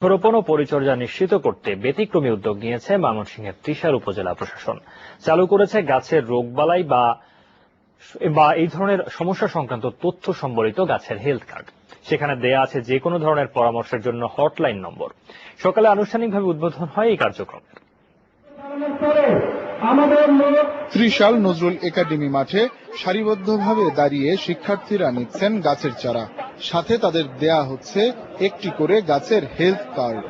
বৃক্ষরোপণ ও পরিচর্যা নিশ্চিত করতে ব্যতিক্রমী উদ্যোগ নিয়েছে ময়মনসিংহের ত্রিশাল উপজেলা প্রশাসন। চালু করেছে গাছের রোগবালাই বা বা এই ধরনের সমস্যা সংক্রান্ত তথ্য সম্বলিত গাছের হেলথ কার্ড সেখানে দেয়া আছে যে কোনো ধরনের পরামর্শের জন্য হটলাইন নম্বর। সকালে আনুষ্ঠানিকভাবে উদ্বোধন হয় এই কার্যক্রমের ত্রিশাল নজরুল একাডেমি মাঠে সারিবদ্ধভাবে দাঁড়িয়ে শিক্ষার্থীরা নিচ্ছেন গাছের চারা। সাথে তাদের দেয়া হচ্ছে একটি করে গাছের হেলথ কার্ড।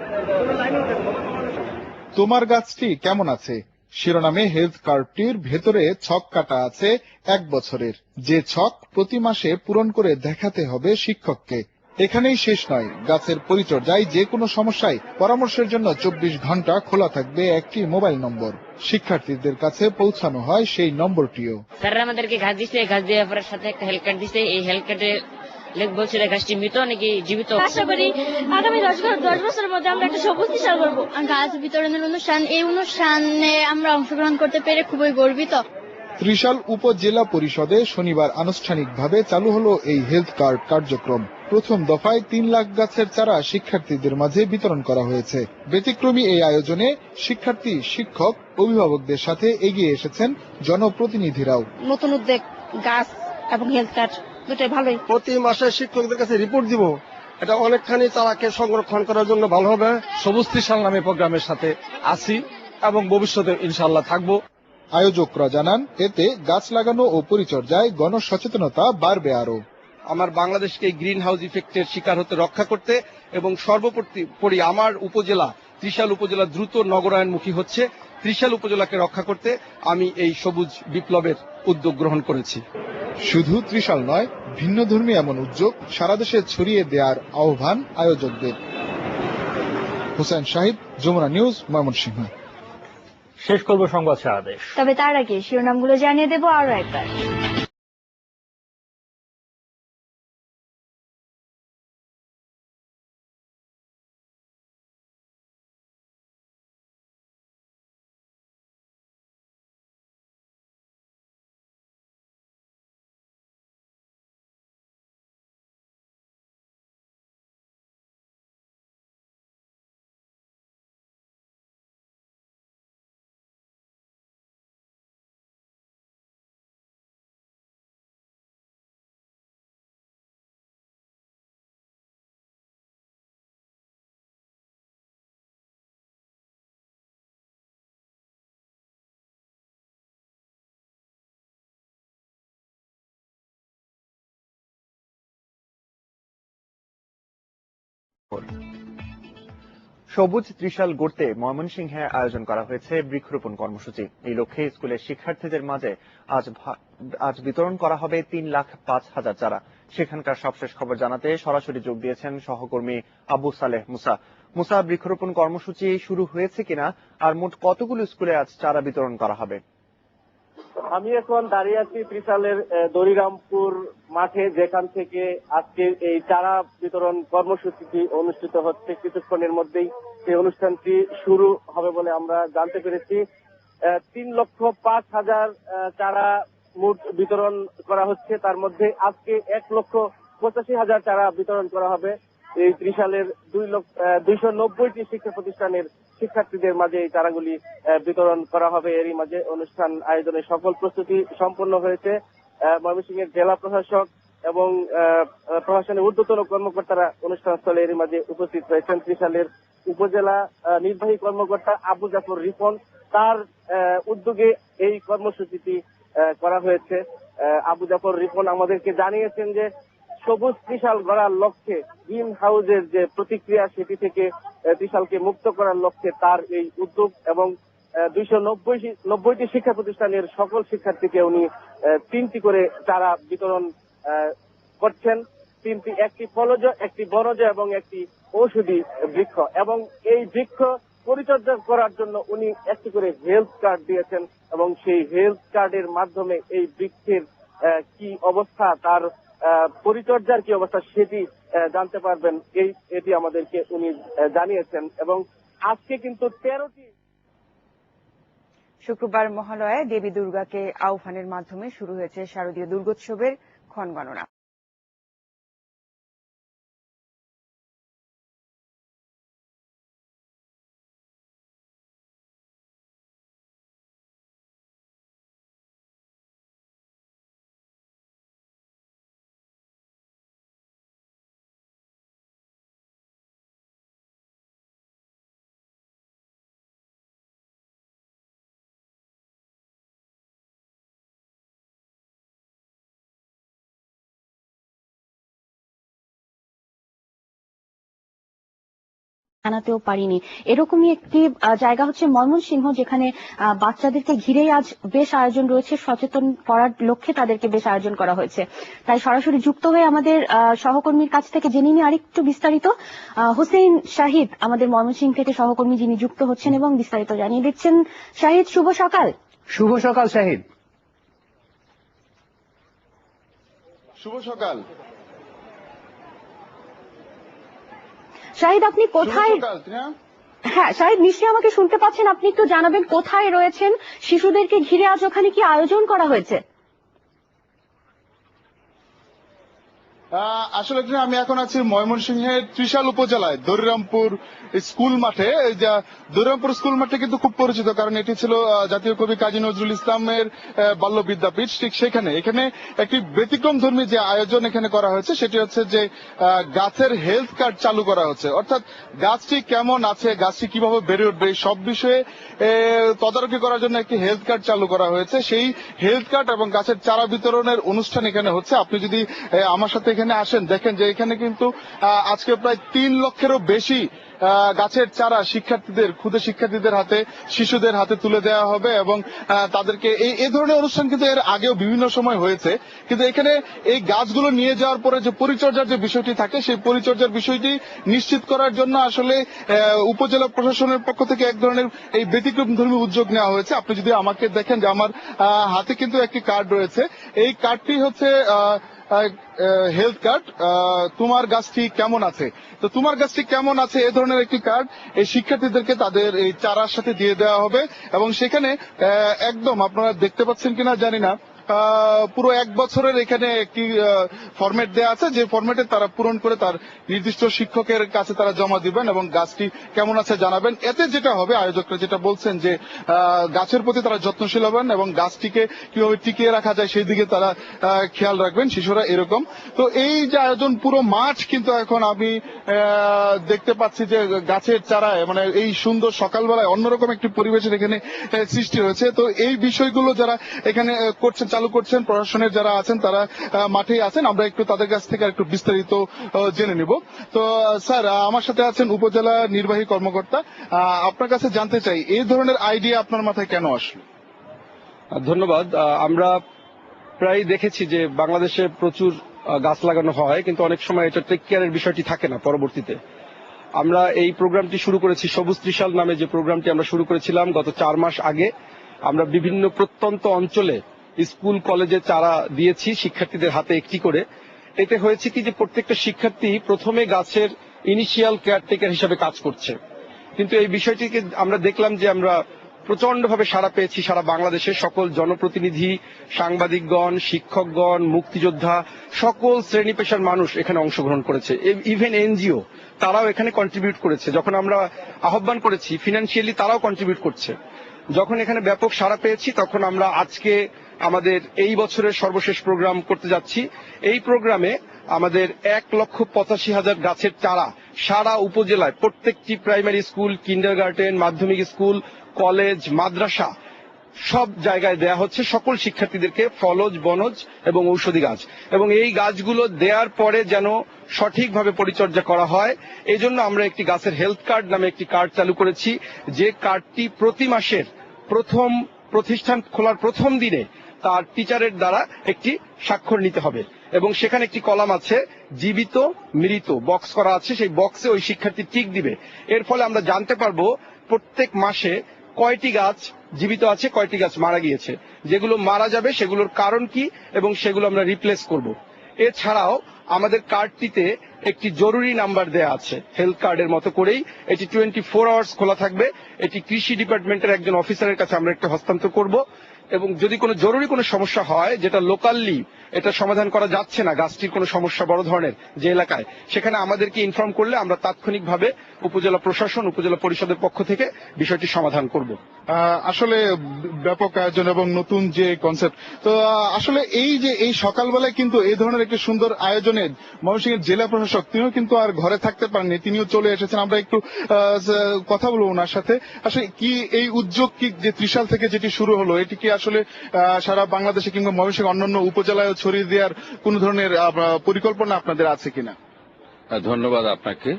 তোমার গাছটি কেমন আছে? শিরোনামে হেলথ কার্ডটির ভেতরে ছক কাটা আছে এক বছরের। যে ছক প্রতি মাসে পূরণ করে দেখাতে হবে শিক্ষককে। এখানেই শেষ নয়। গাছের পরিচর্যায় যে কোনো সমস্যায় পরামর্শের জন্য চব্বিশ ঘণ্টা খোলা থাকবে একটি মোবাইল নম্বর। শিক্ষার্থীদের কাছে পৌঁছানো হয় সেই নম্বরটিও। স্যাররা আমাদেরকে ঘাস দিছে, ঘাস দেওয়ার পরে সাথে একটা হেলথ কার্ড দিছে। এই হেলথ কার্ডে বলছিল ঘাসটি মৃত নাকি জীবিত আশা করি আগামী দশ দশ বছরের মধ্যে আমরা একটা সবুজ বিশাল করব গাছ বিতরণের অনুষ্ঠান এই অনুষ্ঠানে আমরা অংশগ্রহণ করতে পেরে খুবই গর্বিত। ত্রিশাল উপজেলা পরিষদে শনিবার আনুষ্ঠানিকভাবে চালু হলো এই হেলথ কার্ড কার্যক্রম। প্রথম দফায় তিন লাখ গাছের চারা শিক্ষার্থীদের মাঝে বিতরণ করা হয়েছে। ব্যতিক্রমী এই আয়োজনে শিক্ষার্থী শিক্ষক অভিভাবকদের সাথে এগিয়ে এসেছেন জনপ্রতিনিধিরাও। নতুন উদ্যোগ গাছ এবং হেলথ কার্ড দুটোই ভালোই। প্রতি মাসে শিক্ষকদের কাছে রিপোর্ট দিব। এটা অনেকখানি তারাকে সংরক্ষণ করার জন্য ভালো হবে। সবুজ ত্রিশাল নামে প্রোগ্রামের সাথে আছি এবং ভবিষ্যতে ইনশাল্লাহ থাকব। আয়োজকরা জানান এতে গাছ লাগানো ও পরিচর্যায় গণসচেতনতা বাড়বে আরও আমার বাংলাদেশকে গ্রিন হাউস ইফেক্টের শিকার হতে রক্ষা করতে এবং সর্বোপরি আমার উপজেলা ত্রিশাল উপজেলা দ্রুত নগরায়ণমুখী হচ্ছে। ত্রিশাল উপজেলাকে রক্ষা করতে আমি এই সবুজ বিপ্লবের উদ্যোগ গ্রহণ করেছি। শুধু ত্রিশাল নয় ভিন্ন ধর্মী এমন উদ্যোগ সারা দেশে ছড়িয়ে দেওয়ার আহ্বান আয়োজকদের। হুসেন শাহিদ যমুনা নিউজ ময়মনসিংহ। শেষ করব সংবাদ সারা দেশ তবে তার আগে শিরোনামগুলো জানিয়ে দেব আরও একবার। সবুজ ত্রিশাল গড়তে ময়মনসিংহে আয়োজন করা হয়েছে বৃক্ষরোপণ কর্মসূচি। এই লক্ষ্যে স্কুলের শিক্ষার্থীদের মাঝে আজ আজ বিতরণ করা হবে তিন লাখ পাঁচ হাজার চারা। সেখানকার সবশেষ খবর জানাতে সরাসরি যোগ দিয়েছেন সহকর্মী আবু সালেহ মুসা। মুসা, বৃক্ষরোপণ কর্মসূচি শুরু হয়েছে কিনা আর মোট কতগুলো স্কুলে আজ চারা বিতরণ করা হবে? আমি এখন দাঁড়িয়ে আছি ত্রিশালের দরিরামপুর মাঠে, যেখান থেকে আজকে এই চারা বিতরণ কর্মসূচিটি অনুষ্ঠিত হচ্ছে। কিছুক্ষণের মধ্যেই এই অনুষ্ঠানটি শুরু হবে বলে আমরা জানতে পেরেছি। তিন লক্ষ পাঁচ হাজার চারা মোট বিতরণ করা হচ্ছে। তার মধ্যে আজকে এক লক্ষ পঁচাশি হাজার চারা বিতরণ করা হবে। এই ত্রিশালের দুই লক্ষ দুইশো নব্বইটি শিক্ষা প্রতিষ্ঠানের শিক্ষার্থীদের মাঝে এই চারাগুলি বিতরণ করা হবে। এরই মাঝে অনুষ্ঠান আয়োজনের সকল প্রস্তুতি সম্পন্ন হয়েছে। ময়মনসিংহের জেলা প্রশাসক এবং প্রশাসনের ঊর্ধ্বতন কর্মকর্তারা অনুষ্ঠান স্থলে এরই মাঝে উপস্থিত হয়েছেন ত্রিশালের উপজেলা নির্বাহী কর্মকর্তা আবু জাফর রিপন। তার উদ্যোগে এই কর্মসূচিটি করা হয়েছে। আবু জাফর রিপন আমাদেরকে জানিয়েছেন যে সবুজ ত্রিশাল গড়ার লক্ষ্যে গ্রিন হাউসের যে প্রতিক্রিয়া, সেটি থেকে ত্রিশালকে মুক্ত করার লক্ষ্যে তার এই উদ্যোগ এবং দুইশো নব্বই নব্বইটি শিক্ষা প্রতিষ্ঠানের সকল শিক্ষার্থীকে উনি তিনটি করে চারা বিতরণ করছেন। তিনটি, একটি ফলজ, একটি বনজ এবং একটি ঔষধি বৃক্ষ। এবং এই বৃক্ষ পরিচর্যা করার জন্য উনি একটি করে হেলথ কার্ড দিয়েছেন এবং সেই হেলথ কার্ডের মাধ্যমে এই বৃক্ষের কি অবস্থা, তার পরিচর্যার কি অবস্থা সেটি জানতে পারবেন, এই এটি আমাদেরকে উনি জানিয়েছেন এবং আজকে কিন্তু তেরোটি শুক্রবার মহালয়ায় দেবী দুর্গাকে আহ্বানের মাধ্যমে শুরু হয়েছে শারদীয় দুর্গোৎসবের ক্ষণগণনা। জানাতেও পারিনি। এরকমই একটি জায়গা হচ্ছে ময়মনসিংহ যেখানে বাচ্চাদেরকে ঘিরেই আজ বেশ আয়োজন রয়েছে। সচেতন করার লক্ষ্যে তাদেরকে বেশ আয়োজন করা হয়েছে। তাই সরাসরি যুক্ত হয়ে আমাদের সহকর্মীর কাছ থেকে জেনে নিই আরেকটু বিস্তারিত আহ, হোসেন শাহিদ আমাদের ময়মনসিংহ থেকে সহকর্মী যিনি যুক্ত হচ্ছেন এবং বিস্তারিত জানিয়ে দিচ্ছেন। শাহিদ শুভ সকাল। শুভ সকাল শাহিদ। শুভ সকাল। শাহিদ আপনি কোথায়? হ্যাঁ শাহিদ নিশ্চয়ই আমাকে শুনতে পাচ্ছেন। আপনি একটু জানাবেন কোথায় রয়েছেন? শিশুদেরকে ঘিরে আজ ওখানে কি আয়োজন করা হয়েছে? আসলে আমি এখন আছি ময়মনসিংহের ত্রিশাল উপজেলায়, দরিরামপুর স্কুল মাঠে। দরিরামপুর স্কুল মাঠে কিন্তু খুব পরিচিত, কারণ এটি ছিল জাতীয় কবি কাজী নজরুল ইসলামের বাল্য বিদ্যাপীঠ। ঠিক সেখানে, এখানে একটি ব্যতিক্রম ধর্মী যে আয়োজন এখানে করা হয়েছে, সেটি হচ্ছে যে গাছের হেলথ কার্ড চালু করা হচ্ছে। অর্থাৎ গাছটি কেমন আছে, গাছটি কীভাবে বেড়ে উঠবে সব বিষয়ে তদারকি করার জন্য একটি হেলথ কার্ড চালু করা হয়েছে। সেই হেলথ কার্ড এবং গাছের চারা বিতরণের অনুষ্ঠান এখানে হচ্ছে। আপনি যদি আমার সাথে এখানে আসেন দেখেন যে এখানে কিন্তু আজকে প্রায় তিন লক্ষেরও বেশি গাছের চারা শিক্ষার্থীদের ক্ষুদে শিক্ষার্থীদের হাতে শিশুদের হাতে তুলে দেওয়া হবে এবং তাদেরকে এই এই ধরনের অনুষ্ঠান কিন্তু এর আগেও বিভিন্ন সময় হয়েছে। কিন্তু এখানে এই গাছগুলো নিয়ে যাওয়ার পরে যে পরিচর্যার যে বিষয়টি থাকে সেই পরিচর্যার বিষয়টি নিশ্চিত করার জন্য আসলে উপজেলা প্রশাসনের পক্ষ থেকে এক ধরনের এই ব্যতিক্রম ধর্মী উদ্যোগ নেওয়া হয়েছে। আপনি যদি আমাকে দেখেন যে আমার হাতে কিন্তু একটি কার্ড রয়েছে। এই কার্ডটি হচ্ছে আহ, হেলথ কার্ড তোমার গাছটি কেমন আছে? তো তোমার গাছটি কেমন আছে এ ধরনের একটি কার্ড এই শিক্ষার্থীদেরকে তাদের এই চারার সাথে দিয়ে দেওয়া হবে এবং সেখানে একদম আপনারা দেখতে পাচ্ছেন কিনা জানি না। পুরো এক বছরের এখানে একটি ফরম্যাট দেওয়া আছে, যে ফরম্যাটে তারা পূরণ করে তার নির্দিষ্ট শিক্ষকের কাছে তারা জমা দিবেন এবং গাছটি কেমন আছে জানাবেন। এতে যেটা হবে, আয়োজকরা যেটা বলছেন যে গাছের প্রতি তারা যত্নশীল হবেন এবং গাছটিকে কীভাবে টিকিয়ে রাখা যায় সেই দিকে তারা খেয়াল রাখবেন। শিশুরা এরকম। তো এই যে আয়োজন, পুরো মাঠ কিন্তু এখন আমি দেখতে পাচ্ছি যে গাছের চারায় মানে এই সুন্দর সকালবেলায় অন্যরকম একটি পরিবেশের এখানে সৃষ্টি হয়েছে। তো এই বিষয়গুলো যারা এখানে করছেন চালু করছেন, প্রশাসনের যারা আছেন, তারা মাঠেই আছেন। আমরা একটু তাদের কাছ থেকে একটু বিস্তারিত জেনে নিব। তো স্যার আমার সাথে আছেন উপজেলা নির্বাহী কর্মকর্তা। আপনার কাছে জানতে চাই, এই ধরনের আইডিয়া আপনার মাথায় কেন আসলো? ধন্যবাদ। আমরা প্রায় দেখেছি যে বাংলাদেশে প্রচুর গাছ লাগানো হয়, কিন্তু অনেক সময় এটা টেক কেয়ারের বিষয়টি থাকে না পরবর্তীতে। আমরা এই প্রোগ্রামটি শুরু করেছি সবুজ ত্রিশাল নামে যে প্রোগ্রামটি আমরা শুরু করেছিলাম গত চার মাস আগে। আমরা বিভিন্ন প্রত্যন্ত অঞ্চলে স্কুল, কলেজে চারা দিয়েছি শিক্ষার্থীদের হাতে একটি করে। এতে হয়েছে কি যে প্রত্যেকটা শিক্ষার্থী প্রথমে গাছের ইনিশিয়াল কেয়ারটেকার হিসাবে কাজ করছে। কিন্তু এই বিষয়টিকে আমরা দেখলাম যে আমরা প্রচন্ডভাবে সাড়া পেয়েছি সারা বাংলাদেশের সকল জনপ্রতিনিধি, সাংবাদিকগণ, শিক্ষকগণ, মুক্তিযোদ্ধা, সকল শ্রেণি পেশার মানুষ এখানে অংশগ্রহণ করেছে। ইভেন এনজিও, তারাও এখানে কন্ট্রিবিউট করেছে। যখন আমরা আহ্বান করেছি ফিনান্সিয়ালি তারাও কন্ট্রিবিউট করছে। যখন এখানে ব্যাপক সাড়া পেয়েছি, তখন আমরা আজকে আমাদের এই বছরের সর্বশেষ প্রোগ্রাম করতে যাচ্ছি। এই প্রোগ্রামে আমাদের এক লক্ষ পঁচাশি হাজার গাছের চারা সারা উপজেলায়, প্রত্যেকটি প্রাইমারি স্কুল কিন্ডার মাধ্যমিক স্কুল কলেজ মাদ্রাসা সব জায়গায় দেয়া হচ্ছে সকল শিক্ষার্থীদেরকে ফলজ, বনজ এবং ঔষধি গাছ। এবং এই গাছগুলো দেওয়ার পরে যেন সঠিকভাবে পরিচর্যা করা হয়। এই জন্য আমরা একটি গাছের হেলথ কার্ড নামে একটি কার্ড চালু করেছি। যে কার্ডটি প্রতি মাসের প্রথম প্রতিষ্ঠান খোলার প্রথম দিনে তার টিচারের দ্বারা একটি স্বাক্ষর নিতে হবে। এবং সেখানে একটি কলাম আছে, জীবিত, মৃত। বক্স করা আছে। সেই বক্সে ওই শিক্ষার্থী টিক দিবে। এর ফলে আমরা জানতে পারব প্রত্যেক মাসে কয়টি গাছ জীবিত আছে, কয়টি গাছ মারা গিয়েছে? যেগুলো মারা যাবে, সেগুলোর কারণ কি এবং সেগুলো আমরা রিপ্লেস করব। এছাড়াও আমাদের কার্ডটিতে একটি জরুরি নাম্বার দেয়া আছে হেলথ কার্ডের মতো করেই। এটি টোয়েন্টি ফোর আওয়ার্স খোলা থাকবে। এটি কৃষি ডিপার্টমেন্টের একজন অফিসারের কাছে আমরা একটু হস্তান্তর করব। এবং যদি কোনো জরুরি কোনো সমস্যা হয়, যেটা লোকালি এটা সমাধান করা যাচ্ছে না, গাছটির কোনো সমস্যা বড় ধরনের যে এলাকায়, সেখানে আমাদেরকে ইনফর্ম করলে আমরা তাৎক্ষণিকভাবে উপজেলা প্রশাসন, উপজেলা পরিষদের পক্ষ থেকে বিষয়টি সমাধান করব। আসলে ব্যাপক আয়োজন এবং নতুন যে কনসেপ্ট তো আসলে এই যে এই সকালবেলায় কিন্তু এই ধরনের একটি সুন্দর আয়োজনে ময়মনসিংহের জেলা প্রশাসক, তিনিও কিন্তু আর ঘরে থাকতে পারেননি, তিনিও চলে এসেছেন, আমরা একটু কথা বলব ওনার সাথে। আসলে কি এই উদ্যোগ কি যে ত্রিশাল থেকে যেটি শুরু হলো, এটি কি আসলে সারা বাংলাদেশে কিংবা ময়মনসিংহ অন্যান্য উপজেলায় ছড়িয়ে দেওয়ার কোন ধরনের পরিকল্পনা আপনাদের আছে কিনা? ধন্যবাদ আপনাকে।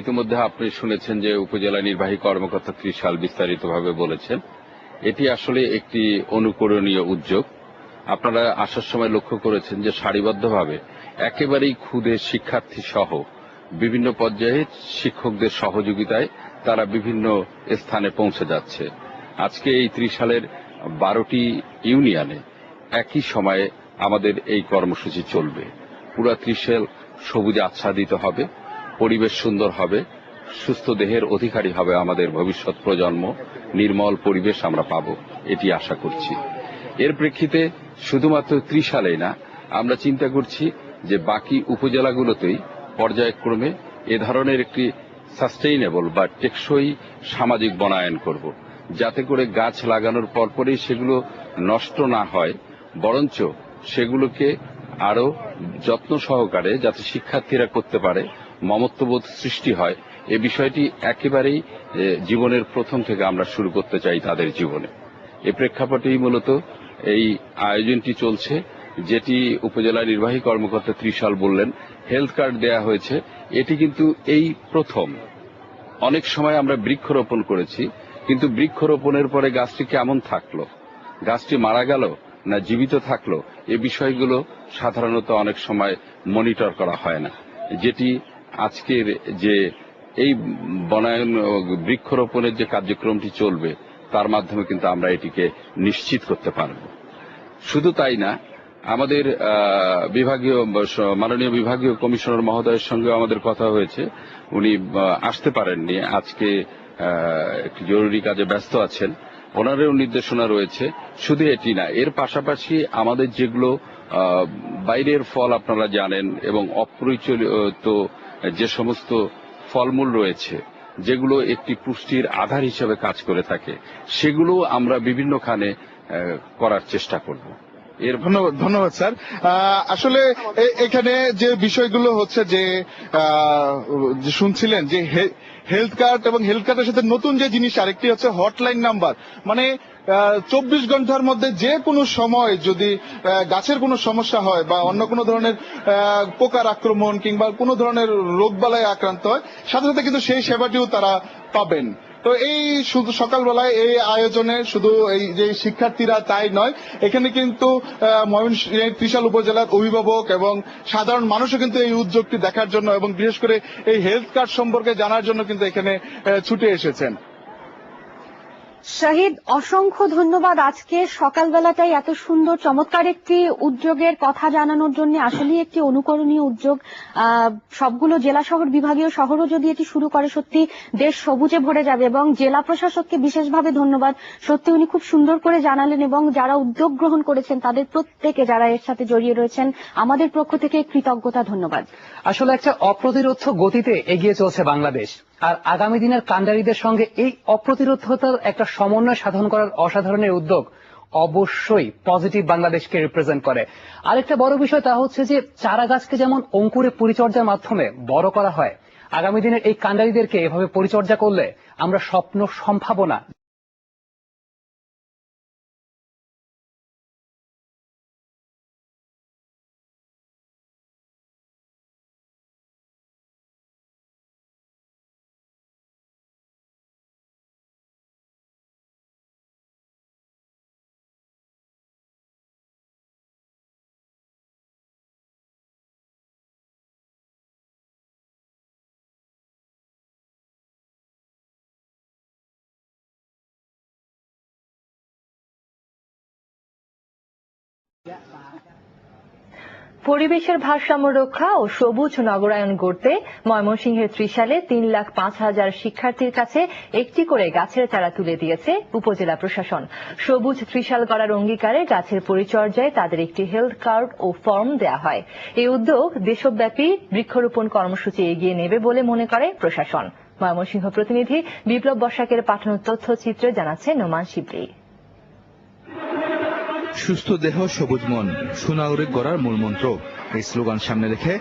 ইতিমধ্যে আপনি শুনেছেন যে উপজেলা নির্বাহী কর্মকর্তা ত্রিশাল বিস্তারিতভাবে বলেছেন। এটি আসলে একটি অনুকরণীয় উদ্যোগ। আপনারা আসার সময় লক্ষ্য করেছেন যে সারিবদ্ধভাবে একেবারেই ক্ষুদে শিক্ষার্থী সহ বিভিন্ন পর্যায়ে শিক্ষকদের সহযোগিতায় তারা বিভিন্ন স্থানে পৌঁছে যাচ্ছে। আজকে এই ত্রিশালের বারোটি ইউনিয়নে একই সময়ে আমাদের এই কর্মসূচি চলবে। পুরা ত্রিশাল সবুজে আচ্ছাদিত হবে, পরিবেশ সুন্দর হবে, সুস্থ দেহের অধিকারী হবে আমাদের ভবিষ্যৎ প্রজন্ম, নির্মল পরিবেশ আমরা পাব, এটি আশা করছি। এর প্রেক্ষিতে শুধুমাত্র ত্রিশালেই না, আমরা চিন্তা করছি যে বাকি উপজেলাগুলোতেই পর্যায়ক্রমে এ ধরনের একটি সাস্টেইনেবল বা টেকসই সামাজিক বনায়ন করব। যাতে করে গাছ লাগানোর পরপরই সেগুলো নষ্ট না হয়, বরঞ্চ সেগুলোকে আরও যত্ন সহকারে যাতে শিক্ষার্থীরা করতে পারে, মমত্ববোধ সৃষ্টি হয়। এ বিষয়টি একেবারেই জীবনের প্রথম থেকে আমরা শুরু করতে চাই তাদের জীবনে। এ প্রেক্ষাপটেই মূলত এই আয়োজনটি চলছে, যেটি উপজেলা নির্বাহী কর্মকর্তা ত্রিশাল বললেন, হেলথ কার্ড দেয়া হয়েছে। এটি কিন্তু এই প্রথম। অনেক সময় আমরা বৃক্ষরোপণ করেছি কিন্তু বৃক্ষরোপণের পরে গাছটি কেমন থাকল? গাছটি মারা গেল না জীবিত থাকল? এ বিষয়গুলো সাধারণত অনেক সময় মনিটর করা হয় না। যেটি আজকের যে এই বনায়ন বৃক্ষরোপণের যে কার্যক্রমটি চলবে, তার মাধ্যমে কিন্তু আমরা এটিকে নিশ্চিত করতে পারব। শুধু তাই না, আমাদের বিভাগীয়, মাননীয় বিভাগীয় কমিশনার মহোদয়ের সঙ্গে আমাদের কথা হয়েছে। উনি আসতে পারেননি। আজকে একটি জরুরি কাজে ব্যস্ত আছেন। ওনারও নির্দেশনা রয়েছে, শুধু এটি না, এর পাশাপাশি আমাদের যেগুলো বাইরের ফল আপনারা জানেন এবং অপরিচলিত যে সমস্ত ফলমূল রয়েছে, যেগুলো একটি পুষ্টির আধার হিসেবে কাজ করে থাকে, সেগুলো আমরা বিভিন্নখানে করার চেষ্টা করব। এর ধন্যবাদ ধন্যবাদ, স্যার। আসলে এখানে যে বিষয়গুলো হচ্ছে যে শুনছিলেন যে হেলথ কার্ড এবং হেলথ কার্ডের সাথে নতুন যে জিনিস, আরেকটি হচ্ছে হটলাইন নাম্বার। মানে চব্বিশ ঘণ্টার মধ্যে যে কোনো সময় যদি গাছের কোনো সমস্যা হয় বা অন্য কোনো ধরনের পোকার আক্রমণ কিংবা কোনো ধরনের রোগবালায় আক্রান্ত হয়, সাথে সাথে কিন্তু সেই সেবাটিও তারা পাবেন। তো এই শুধু সকালবেলায় এই আয়োজনে শুধু এই যে শিক্ষার্থীরা তাই নয় এখানে কিন্তু আহ, ময়মনসিংহ ত্রিশাল উপজেলার অভিভাবক এবং সাধারণ মানুষও কিন্তু এই উদ্যোগটি দেখার জন্য এবং বিশেষ করে এই হেলথ কার্ড সম্পর্কে জানার জন্য কিন্তু এখানে ছুটে এসেছেন। শাহিদ, অসংখ্য ধন্যবাদ আজকে। সকালবেলাটাই এত সুন্দর, চমৎকার একটি উদ্যোগের কথা জানানোর জন্য আসলেই একটি অনুকরণীয় উদ্যোগ। সবগুলো জেলা শহর, বিভাগীয় শহরও যদি এটি শুরু করে, সত্যি দেশ সবুজে ভরে যাবে এবং জেলা প্রশাসককে বিশেষভাবে ধন্যবাদ। সত্যি উনি খুব সুন্দর করে জানালেন এবং যারা উদ্যোগ গ্রহণ করেছেন, তাদের প্রত্যেকে যারা এর সাথে জড়িয়ে রয়েছেন, আমাদের পক্ষ থেকে কৃতজ্ঞতা, ধন্যবাদ। আসলে একটা অপ্রতিরোধ গতিতে এগিয়ে চলছে বাংলাদেশ। আর আগামী দিনের কাণ্ডারীদের সঙ্গে এই অপ্রতিরোধতার একটা সমন্বয় সাধন করার অসাধারণের উদ্যোগ অবশ্যই পজিটিভ বাংলাদেশকে রিপ্রেজেন্ট করে। আরেকটা বড় বিষয় তা হচ্ছে যে চারা গাছকে যেমন অঙ্কুরে পরিচর্যার মাধ্যমে বড় করা হয়, আগামী দিনের এই কাণ্ডারীদেরকে এভাবে পরিচর্যা করলে আমরা স্বপ্ন সম্ভাবনা পরিবেশের ভারসাম্য রক্ষা ও সবুজ নগরায়ন গড়তে ময়মনসিংহের ত্রিশালে তিন লাখ পাঁচ হাজার শিক্ষার্থীর কাছে একটি করে গাছের চারা তুলে দিয়েছে উপজেলা প্রশাসন। সবুজ ত্রিশাল করার অঙ্গীকারে গাছের পরিচর্যায় তাদের একটি হেলথ কার্ড ও ফর্ম দেয়া হয়। এই উদ্যোগ দেশব্যাপী বৃক্ষরোপণ কর্মসূচি এগিয়ে নেবে বলে মনে করে প্রশাসন। ময়মনসিংহ প্রতিনিধি বিপ্লব বসাকের পাঠানো তথ্যচিত্রে জানাচ্ছে নোমান শিবলি। সুস্থ দেহ সবুজ মন সুনাগরিক গড়ার মূলমন্ত্র এই স্লোগান সামনে রেখে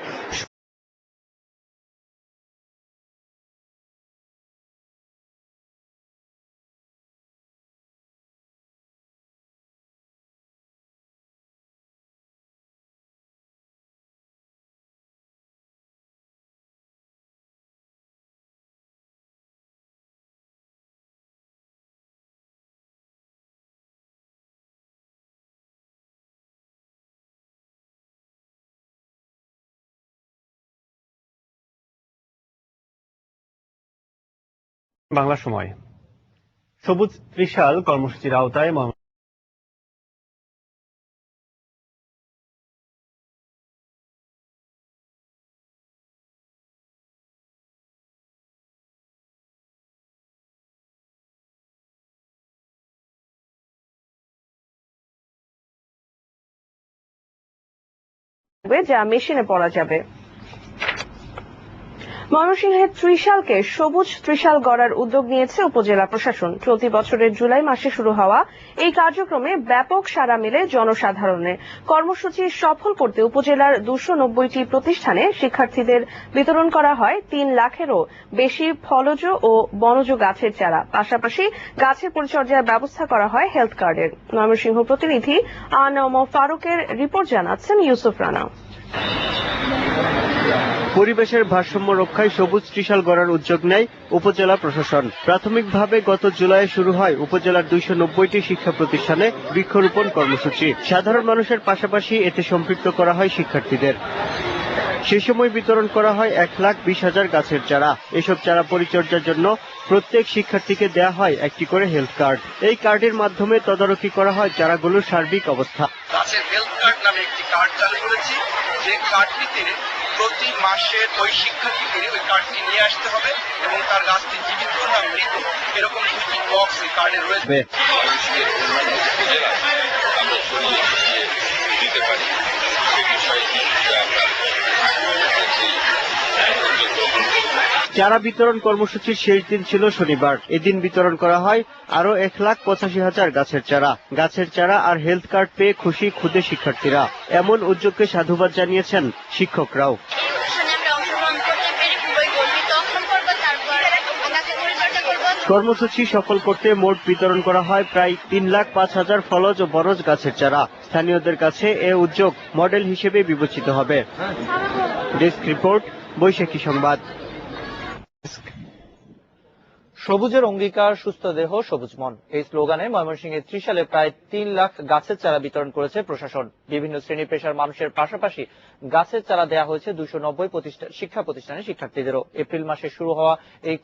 বাংলা সময়। সবুজ ত্রিশাল কর্মসূচির আওতায় যা মেশিনে পড়া যাবে। ময়মনসিংহের ত্রিশালকে সবুজ ত্রিশাল গড়ার উদ্যোগ নিয়েছে উপজেলা প্রশাসন। চলতি বছরের জুলাই মাসে শুরু হওয়া এই কার্যক্রমে ব্যাপক সাড়া মেলে জনসাধারণের। কর্মসূচি সফল করতে উপজেলার দুশো নব্বইটি প্রতিষ্ঠানে শিক্ষার্থীদের বিতরণ করা হয়। তিন লাখেরও বেশি ফলজ ও বনজ গাছের চারা। পাশাপাশি গাছের পরিচর্যার ব্যবস্থা করা হয় হেলথ কার্ডের। ময়মনসিংহ প্রতিনিধি আনম ফারুকের রিপোর্ট জানাচ্ছেন ইউসুফ রানা। পরিবেশের ভারসাম্য রক্ষায় সবুজ ত্রিশাল গড়ার উদ্যোগ নেয় উপজেলা প্রশাসন। প্রাথমিকভাবে গত জুলাইয়ে শুরু হয় উপজেলার দুইশো নব্বইটি শিক্ষা প্রতিষ্ঠানে বৃক্ষরোপণ কর্মসূচি। সাধারণ মানুষের পাশাপাশি এতে সম্পৃক্ত করা হয় শিক্ষার্থীদের। সে সময় বিতরণ করা হয় এক লাখ বিশ হাজার গাছের চারা। এসব চারা পরিচর্যার জন্য প্রত্যেক শিক্ষার্থীকে দেয়া হয় একটি করে হেলথ কার্ড। এই কার্ডের মাধ্যমে তদারকি করা হয় চারাগুলোর সার্বিক অবস্থা। গাছের হেলথ কার্ড নামে একটি কার্ড চালু করেছি। যে কার্ডটিতে প্রতি মাসে ওই শিক্ষার্থীকে ওই কার্ডটি নিয়ে আসতে হবে এবং তার গাছটি জীবিত না মৃত এরকম দুটি বক্স এই কার্ডে রয়েছে। দিতে পারি। সে বিষয়টি চারা বিতরণ কর্মসূচির শেষ দিন ছিল শনিবার, এদিন বিতরণ করা হয় আরও এক লাখ পঁচাশি হাজার গাছের চারা। গাছের চারা আর হেলথ কার্ড পেয়ে খুশি খুদে শিক্ষার্থীরা। এমন উদ্যোগকে সাধুবাদ জানিয়েছেন শিক্ষকরাও। কর্মসূচি সফল করতে মোট বিতরণ করা হয় প্রায় তিন লাখ পাঁচ হাজার ফলজ ও বরজ গাছের চারা। স্থানীয়দের কাছে এ উদ্যোগ মডেল হিসেবে বিবেচিত হবে। ডেস্ক রিপোর্ট, বৈশাখী সংবাদ। সবুজের অঙ্গীকার, সুস্থ দেহ, সবুজ মন। এই স্লোগানে ময়মনসিংহের ত্রিশালে প্রায় তিন লাখ গাছের চারা বিতরণ করেছে প্রশাসন। বিভিন্ন শ্রেণি পেশার মানুষের পাশাপাশি গাছের চারা দেয়া হয়েছে দুশো নব্বই শিক্ষা প্রতিষ্ঠানের শিক্ষার্থীদেরও। এপ্রিল মাসে শুরু হওয়া এই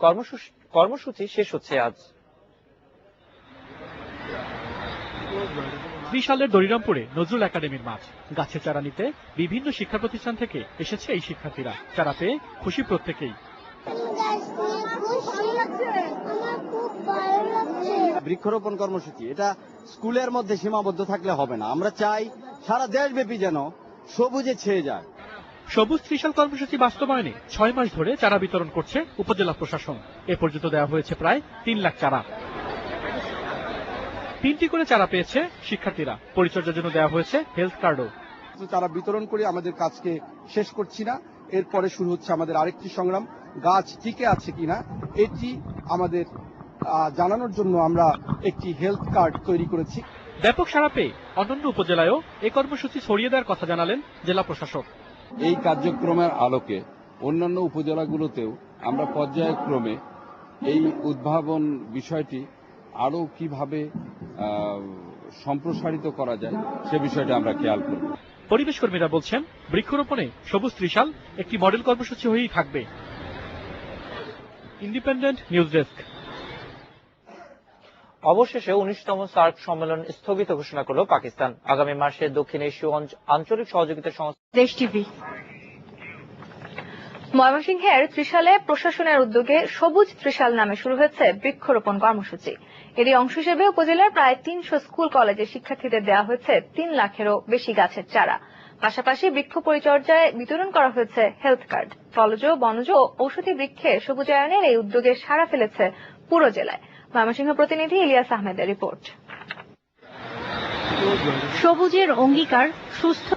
কর্মসূচি শেষ হচ্ছে আজ। ত্রিশালের দরিরামপুরে নজরুল একাডেমির মাঠ। গাছের চারা নিতে বিভিন্ন শিক্ষা প্রতিষ্ঠান থেকে এসেছে এই শিক্ষার্থীরা। চারা পেয়ে খুশি প্রত্যেকেই। বৃক্ষরোপণ কর্মসূচি এটা স্কুলের মধ্যে সীমাবদ্ধ থাকলে হবে না। আমরা চাই সারা দেশব্যাপী যেন সবুজে ছেয়ে যায়। সবুজ ত্রিশাল কর্মসূচি বাস্তবায়নে ছয় মাস ধরে চারা বিতরণ করছে উপজেলা প্রশাসন। এ পর্যন্ত দেওয়া হয়েছে প্রায় তিন লাখ চারা। তিনটি করে চারা পেয়েছে শিক্ষার্থীরা। পরিচর্যার জন্য দেওয়া হয়েছে হেলথ কার্ডও তারা বিতরণ করে আমাদের কাজকে শেষ করছি না এরপরে শুরু হচ্ছে আমাদের আরেকটি সংগ্রাম। গাছ টিকে আছে কিনা এটি আমাদের জানানোর জন্য আমরা একটি হেলথ কার্ড তৈরি করেছি। ব্যাপক সাড়া পেয়ে অন্যান্য উপজেলায়ও এই কর্মসূচি ছড়িয়ে দেওয়ার কথা জানালেন জেলা প্রশাসক। এই কার্যক্রমের আলোকে অন্যান্য উপজেলাগুলোতেও আমরা পর্যায়ক্রমে এই উদ্ভাবন বিষয়টি আরও কীভাবে সম্প্রসারিত করা যায় সে বিষয়টা আমরা খেয়াল করব। পরিবেশ কর্মীরা বলছেন বৃক্ষরোপণে সবুজ ত্রিশাল একটি মডেল কর্মসূচি হয়েই থাকবে। Independent news desk. অবশেষে উনিশতম সার্ক সম্মেলন স্থগিত ঘোষণা করল পাকিস্তান। আগামী মাসে দক্ষিণ এশীয় আঞ্চলিক সহযোগিতা সংস্থা দেশ টিভি। ময়মনসিংহের ত্রিশালে প্রশাসনের উদ্যোগে সবুজ ত্রিশাল নামে শুরু হয়েছে বৃক্ষরোপণ কর্মসূচি। এরই অংশ হিসেবে উপজেলার প্রায় তিনশো স্কুল কলেজের শিক্ষার্থীদের দেওয়া হয়েছে তিন লাখেরও বেশি গাছের চারা। পাশাপাশি বৃক্ষ পরিচর্যায় বিতরণ করা হয়েছে হেলথ কার্ড। ফলজ, বনজ ও ঔষধি বৃক্ষে সবুজায়নের এই উদ্যোগে সাড়া ফেলেছে পুরো জেলায়। ময়মনসিংহ প্রতিনিধি ইলিয়াস আহমেদের রিপোর্ট। সবুজের অঙ্গীকার সুস্থ